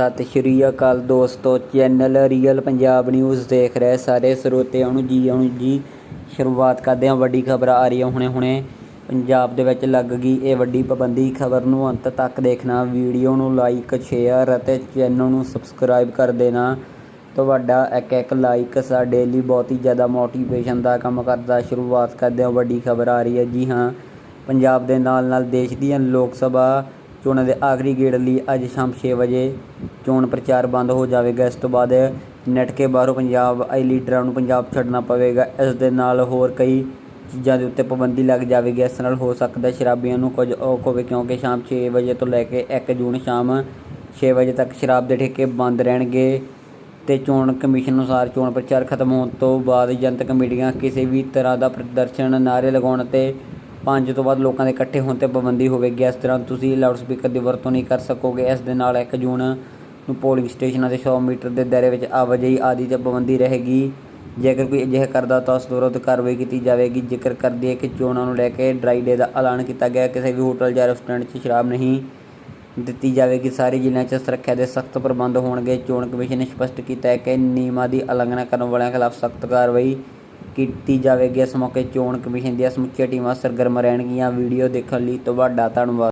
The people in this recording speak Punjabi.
ਸਤਿ ਸ਼੍ਰੀ ਅਕਾਲ ਦੋਸਤੋ, ਚੈਨਲ ਰੀਅਲ ਪੰਜਾਬ ਨਿਊਜ਼ ਦੇਖ ਰਹੇ ਸਾਰੇ ਸਰੋਤਿਆਂ ਨੂੰ। ਜੀ ਆਇਆਂ ਜੀ, ਸ਼ੁਰੂਆਤ ਕਰਦੇ ਹਾਂ ਵੱਡੀ ਖਬਰ ਆ ਰਹੀ ਹੈ ਹੁਣੇ ਹੁਣੇ। ਪੰਜਾਬ ਦੇ ਵਿੱਚ ਲੱਗ ਗਈ ਇਹ ਵੱਡੀ ਪਾਬੰਦੀ। ਖਬਰ ਨੂੰ ਅੰਤ ਤੱਕ ਦੇਖਣਾ, ਵੀਡੀਓ ਨੂੰ ਲਾਈਕ ਸ਼ੇਅਰ ਅਤੇ ਚੈਨਲ ਨੂੰ ਸਬਸਕ੍ਰਾਈਬ ਕਰ ਦੇਣਾ। ਤੁਹਾਡਾ ਇੱਕ ਇੱਕ ਲਾਈਕ ਸਾਡੇ ਲਈ ਬਹੁਤ ਹੀ ਜ਼ਿਆਦਾ ਮੋਟੀਵੇਸ਼ਨ ਦਾ ਕੰਮ ਕਰਦਾ। ਸ਼ੁਰੂਆਤ ਕਰਦੇ ਹਾਂ ਵੱਡੀ ਖਬਰ ਆ ਰਹੀ ਹੈ। ਜੀ ਹਾਂ, ਪੰਜਾਬ ਦੇ ਨਾਲ ਨਾਲ ਦੇਸ਼ ਦੀਆਂ ਲੋਕ ਸਭਾ ਚੋਣਾਂ ਦੇ ਆਖਰੀ ਗੇੜ ਲਈ ਅੱਜ ਸ਼ਾਮ 6 ਵਜੇ ਚੋਣ ਪ੍ਰਚਾਰ ਬੰਦ ਹੋ ਜਾਵੇਗਾ। ਇਸ ਤੋਂ ਬਾਅਦ ਨੈਟ ਕੇ ਬਾਹਰੋਂ ਪੰਜਾਬ ਆਈ ਲੀਡਰਾਂ ਨੂੰ ਪੰਜਾਬ ਛੱਡਣਾ ਪਵੇਗਾ। ਇਸ ਦੇ ਨਾਲ ਹੋਰ ਕਈ ਚੀਜ਼ਾਂ ਦੇ ਉੱਤੇ ਪਾਬੰਦੀ ਲੱਗ ਜਾਵੇਗੀ। ਇਸ ਨਾਲ ਹੋ ਸਕਦਾ ਸ਼ਰਾਬੀਆਂ ਨੂੰ ਕੁਝ ਔਖ ਹੋਵੇ ਕਿਉਂਕਿ ਸ਼ਾਮ 6 ਵਜੇ ਤੋਂ ਲੈ ਕੇ 1 ਜੂਨ ਸ਼ਾਮ 6 ਵਜੇ ਤੱਕ ਸ਼ਰਾਬ ਦੇ ਠੇਕੇ ਬੰਦ ਰਹਿਣਗੇ ਤੇ ਚੋਣ ਕਮਿਸ਼ਨ ਅਨੁਸਾਰ ਚੋਣ ਪ੍ਰਚਾਰ ਖਤਮ ਹੋਣ ਤੋਂ ਬਾਅਦ ਜਨਤਕ ਮੀਟਿੰਗਾਂ ਕਿਸੇ ਵੀ ਤਰ੍ਹਾਂ ਦਾ ਪ੍ਰਦਰਸ਼ਨ ਨਾਅਰੇ ਲਗਾਉਣ ਤੇ ਪੰਜ ਤੋਂ ਵੱਧ ਲੋਕਾਂ ਦੇ ਇਕੱਠੇ ਹੋਣ ਤੇ ਪਾਬੰਦੀ ਹੋਵੇਗੀ। ਇਸ ਤਰ੍ਹਾਂ ਤੁਸੀਂ ਲਾਊਡ ਸਪੀਕਰ ਦੀ ਵਰਤੋਂ ਨਹੀਂ ਕਰ ਸਕੋਗੇ। ਇਸ ਦੇ ਨਾਲ 1 ਜੂਨ ਨੂੰ ਪੋਲਿੰਗ ਸਟੇਸ਼ਨਾਂ ਦੇ 100 ਮੀਟਰ ਦੇ ਦਾਇਰੇ ਵਿੱਚ ਆਵਾਜਾਈ ਆਦਿ ਤੇ ਪਾਬੰਦੀ ਰਹੇਗੀ। ਜੇਕਰ ਕੋਈ ਅਜਿਹਾ ਕਰਦਾ ਤਾਂ ਉਸ ਵਿਰੁੱਧ ਕਾਰਵਾਈ ਕੀਤੀ ਜਾਵੇਗੀ। ਜ਼ਿਕਰ ਕਰਦੀ ਹੈ ਕਿ ਚੋਣਾਂ ਨੂੰ ਲੈ ਕੇ ਡਰਾਈ ਡੇ ਦਾ ਐਲਾਨ ਕੀਤਾ ਗਿਆ। ਕਿਸੇ ਵੀ ਹੋਟਲ ਜਾਂ ਰੈਸਟੋਰੈਂਟ 'ਚ ਸ਼ਰਾਬ ਨਹੀਂ ਦਿੱਤੀ ਜਾਵੇਗੀ। ਸਾਰੇ ਜ਼ਿਲ੍ਹਿਆਂ 'ਚ ਸੁਰੱਖਿਆ ਦੇ ਸਖਤ ਪ੍ਰਬੰਧ ਹੋਣਗੇ। ਚੋਣ ਕਮਿਸ਼ਨ ਨੇ ਸਪਸ਼ਟ ਕੀਤਾ ਹੈ ਕਿ ਨਿਯਮਾਂ ਦੀ ਉਲੰਘਣਾ ਕਰਨ ਵਾਲਿਆਂ ਖਿਲਾਫ ਸਖਤ ਕਾਰਵਾਈ ਕੀਤੀ ਜਾਵੇਗੀ। ਇਸ ਮੌਕੇ ਚੋਣ ਕਮਿਸ਼ਨ ਦੀਆਂ ਸਮੁੱਚੀਆਂ ਟੀਮਾਂ ਸਰਗਰਮ ਰਹਿਣਗੀਆਂ। ਵੀਡੀਓ ਦੇਖਣ ਲਈ ਤੁਹਾਡਾ ਧੰਨਵਾਦ।